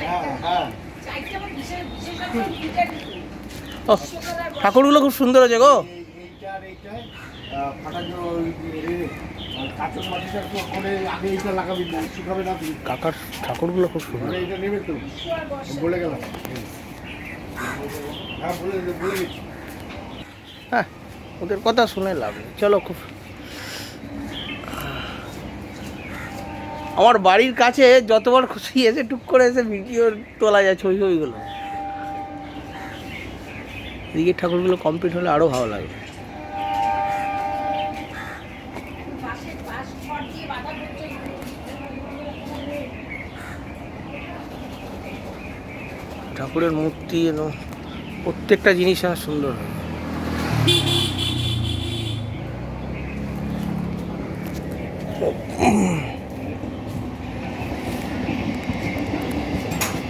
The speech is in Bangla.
হ্যাঁ হ্যাঁ ঠাকুরগুলো খুব সুন্দর আছে গো। কাকার ঠাকুরগুলো খুব সুন্দর। বলে গেলাম হ্যাঁ হ্যাঁ ওদের কথা শুনে লাভ নেই। চলো খুব আমার বাড়ির কাছে যতবার খুশি এসে টুক করে এসে ভিডিও তোলা যায়, ছবি ছবিগুলো। এদিকে ঠাকুরগুলো কমপ্লিট হলে আরও ভালো লাগে। ঠাকুরের মূর্তি এবং প্রত্যেকটা জিনিস আমার সুন্দর হয়।